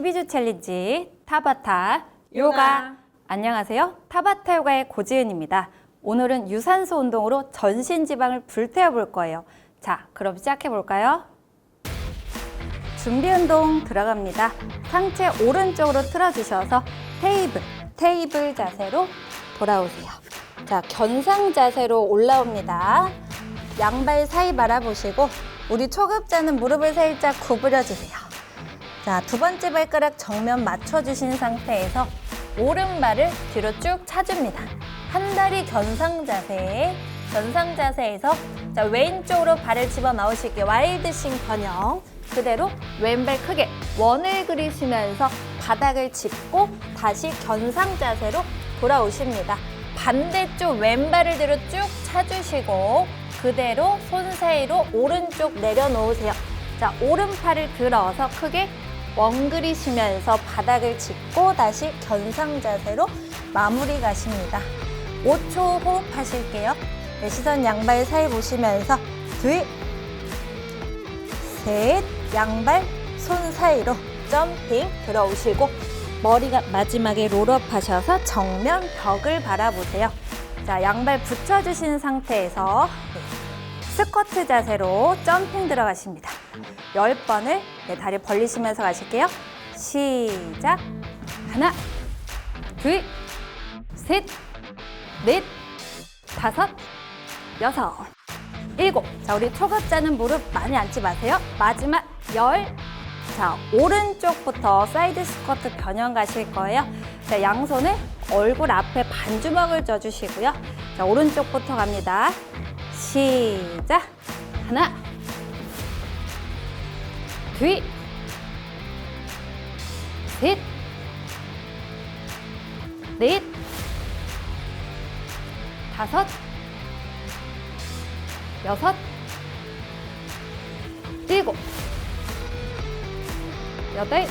12주 챌린지 타바타 요가. 요가. 안녕하세요. 타바타 요가의 고지은입니다. 오늘은 유산소 운동으로 전신 지방을 불태워 볼 거예요. 자, 그럼 시작해 볼까요? 준비 운동 들어갑니다. 상체 오른쪽으로 틀어주셔서 테이블, 테이블 자세로 돌아오세요. 자, 견상 자세로 올라옵니다. 양발 사이 바라보시고 우리 초급자는 무릎을 살짝 구부려 주세요. 자, 두 번째 발가락 정면 맞춰주신 상태에서 오른발을 뒤로 쭉 차줍니다. 한 다리 견상 자세, 견상 자세에서 자, 왼쪽으로 발을 집어 넣으실게요. 와일드싱 변형. 그대로 왼발 크게 원을 그리시면서 바닥을 짚고 다시 견상 자세로 돌아오십니다. 반대쪽 왼발을 뒤로 쭉 차주시고 그대로 손 사이로 오른쪽 내려놓으세요. 자, 오른팔을 들어서 크게 멍그리시면서 바닥을 짚고 다시 견상 자세로 마무리 가십니다. 5초 호흡하실게요. 네, 시선 양발 사이 보시면서 둘, 셋, 양발 손 사이로 점핑 들어오시고 머리가 마지막에 롤업 하셔서 정면 벽을 바라보세요. 자, 양발 붙여주신 상태에서 네, 스쿼트 자세로 점핑 들어가십니다. 10번을 네, 다리 벌리시면서 가실게요. 시작. 하나, 둘, 셋, 넷, 다섯, 여섯, 일곱. 자, 우리 초급자는 무릎 많이 앉지 마세요. 마지막 열. 자, 오른쪽부터 사이드 스쿼트 변형 가실 거예요. 자, 양손을 얼굴 앞에 반주먹을 져주시고요. 자, 오른쪽부터 갑니다. 시작. 하나, 둘, 셋, 넷, 다섯, 여섯, 일곱, 여덟,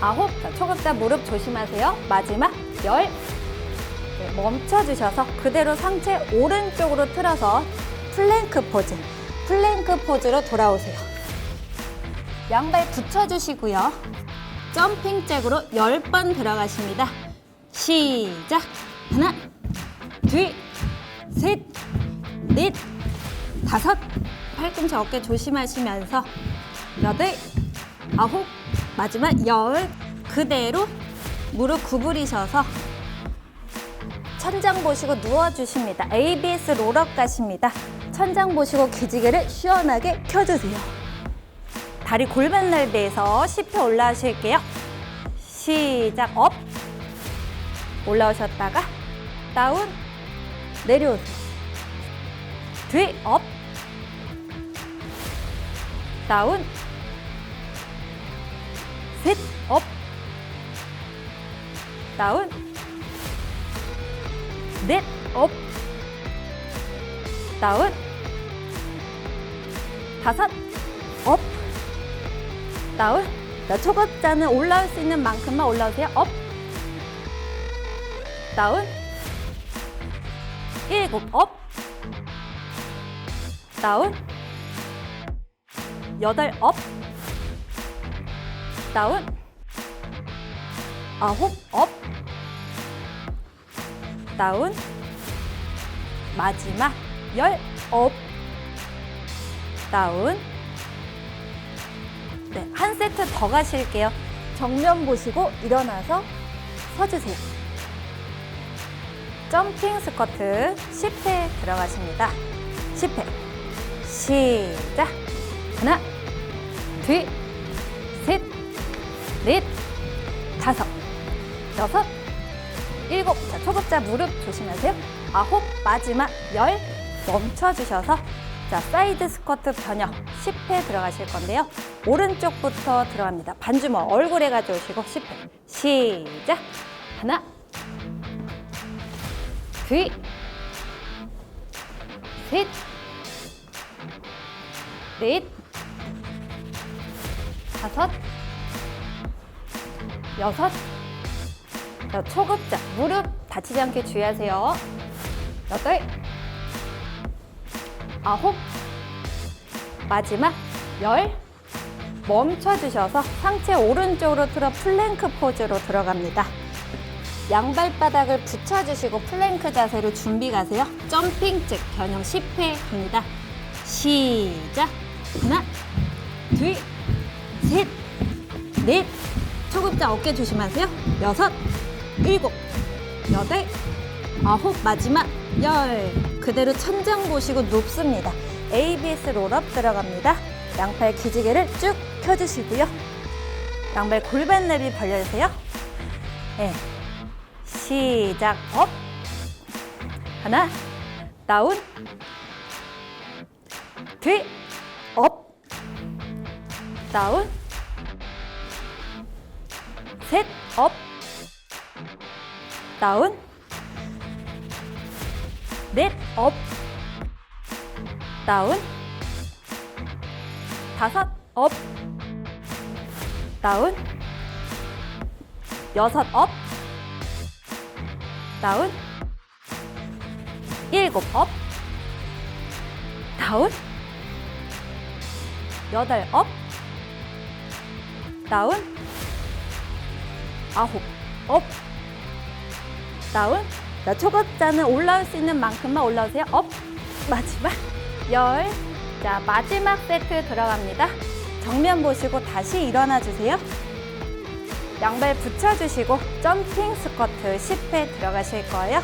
아홉. 자, 초급자 무릎 조심하세요. 마지막 열. 네, 멈춰주셔서 그대로 상체 오른쪽으로 틀어서 플랭크 포즈. 플랭크 포즈로 돌아오세요. 양발 붙여주시고요. 점핑 잭으로 10번 들어가십니다. 시작. 하나, 둘, 셋, 넷, 다섯. 팔꿈치 어깨 조심하시면서 여덟, 아홉, 마지막 열. 그대로 무릎 구부리셔서 천장 보시고 누워주십니다. ABS 롤업 가십니다. 천장 보시고 기지개를 시원하게 켜주세요. 다리 골반 날개에서 10회 올라오실게요. 시작 업! 올라오셨다가 다운! 내려오세요. 뒤 업! 다운! 셋 업! 다운! 넷 업! 다운 다섯 업. 다운. 자, 초급자는 올라올 수 있는 만큼만 올라오세요. 업. 다운. 일곱 업. 다운. 여덟 업. 다운. 아홉 업. 다운. 마지막 열업 다운 네, 한 세트 더 가실게요. 정면 보시고 일어나서 서주세요. 점핑 스쿼트 10회 들어가십니다. 10회. 시작. 하나, 둘, 셋, 넷, 다섯, 여섯, 일곱. 자, 초급자 무릎 조심하세요. 아홉, 마지막 열. 멈춰주셔서 자, 사이드 스쿼트 변형 10회 들어가실 건데요. 오른쪽부터 들어갑니다. 반주먹 얼굴에 가져오시고 10회. 시작. 하나, 둘, 셋, 넷, 다섯, 여섯. 자, 초급자 무릎 다치지 않게 주의하세요. 여덟, 아홉, 마지막 열, 멈춰주셔서 상체 오른쪽으로 틀어 플랭크 포즈로 들어갑니다. 양발바닥을 붙여주시고 플랭크 자세로 준비 가세요. 점핑 즉 변형 10회 합니다. 시작. 하나, 둘, 셋, 넷. 초급자 어깨 조심하세요. 여섯, 일곱, 여덟, 아홉, 마지막 열. 그대로 천장 보시고 눕습니다. ABS 롤업 들어갑니다. 양팔 기지개를 쭉 펴주시고요. 양발 골반 내비 벌려주세요. 네. 시작 업 하나 다운 둘업 다운 셋 업 다운 넷 업. 다운. 다섯 업. 다운. 여섯 업. 다운. 일곱 업. 다운. 여덟 업. 다운. 아홉 업. 다운 자, 초급자는 올라올 수 있는 만큼만 올라오세요 업 마지막 열 자, 마지막 세트 들어갑니다 정면 보시고 다시 일어나 주세요 양발 붙여주시고 점핑 스쿼트 10회 들어가실 거예요.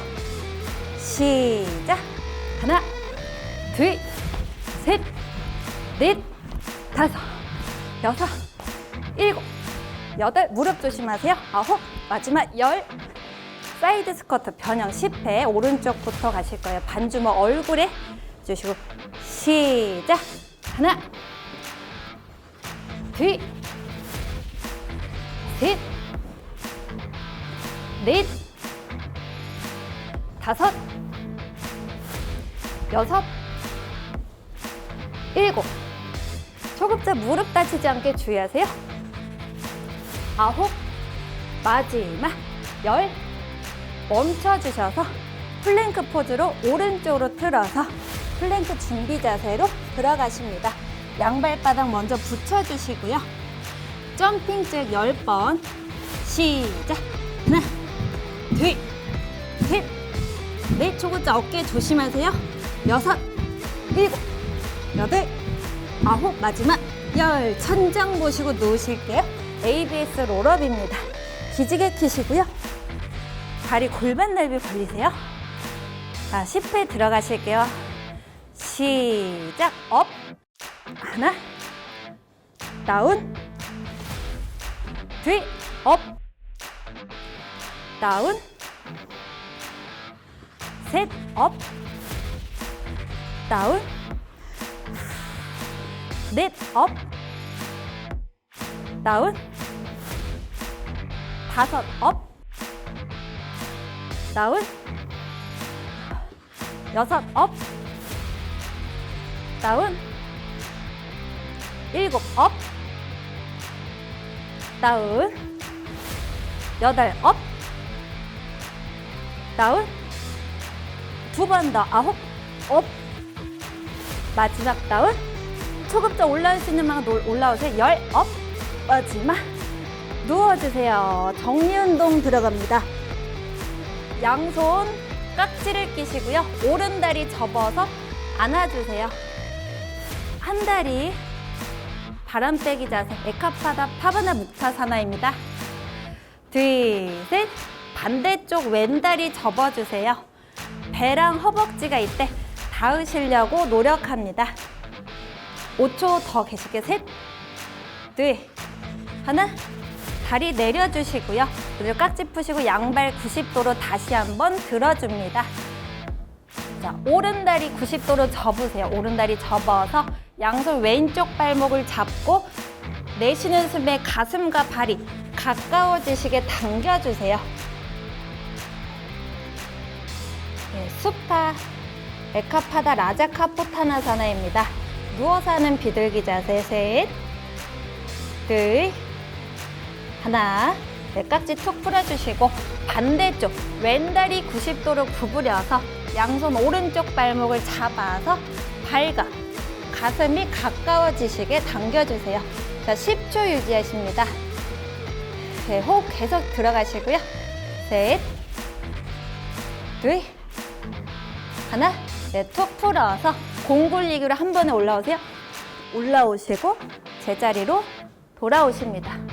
시작! 하나, 둘, 셋, 넷, 다섯, 여섯, 일곱, 여덟, 무릎 조심하세요. 아홉, 마지막 열. 사이드 스쿼트 변형 10회 오른쪽부터 가실 거예요. 반주먹 얼굴에 주시고 시작! 하나, 둘, 셋, 넷, 다섯, 여섯, 일곱. 초급자 무릎 다치지 않게 주의하세요. 아홉, 마지막 열. 멈춰주셔서 플랭크 포즈로 오른쪽으로 틀어서 플랭크 준비 자세로 들어가십니다. 양발바닥 먼저 붙여주시고요. 점핑 잭 10번. 시작. 하나 둘 셋 넷 초급자 어깨 조심하세요. 여섯 일곱 여덟 아홉 마지막 열. 천장 보시고 누우실게요. ABS 롤업입니다. 기지개 키시고요 다리 골반 넓이 벌리세요. 자 10회 들어가실게요. 시작. 업. 하나. 다운. 둘, 업, 다운, 셋, 업, 다운, 넷, 업, 다운, 다섯, 업, 다운, 여섯, 업, 다운, 일곱, 업, 다운 여덟 업. 다운 두 번 더 아홉 업. 마지막 다운 초급자 올라올 수 있는 만큼 올라오세요. 열 업. 마지막. 누워주세요. 정리 운동 들어갑니다 양손 깍지를 끼시고요 오른다리 접어서 안아주세요 한 다리 바람 빼기 자세 에카파다 파바나 묵타사나입니다. 둘, 셋. 반대쪽 왼다리 접어주세요. 배랑 허벅지가 이때 닿으시려고 노력합니다. 5초 더 계실게요. 셋, 둘, 하나. 다리 내려주시고요. 그리고 깍지 푸시고 양발 90도로 다시 한번 들어줍니다. 자, 오른다리 90도로 접으세요. 오른다리 접어서 양손 왼쪽 발목을 잡고 내쉬는 숨에 가슴과 발이 가까워지시게 당겨주세요. 네, 수파 에카파다 라자카포타나 사나입니다. 누워서 하는 비둘기 자세 셋, 둘, 하나, 네, 깍지 툭 풀어주시고 반대쪽 왼다리 90도로 구부려서 양손 오른쪽 발목을 잡아서 발과 가슴이 가까워지시게 당겨주세요. 자, 10초 유지하십니다. 네, 호흡 계속 들어가시고요. 셋, 둘, 하나, 네, 툭 풀어서 공 굴리기로 한 번에 올라오세요. 올라오시고 제자리로 돌아오십니다.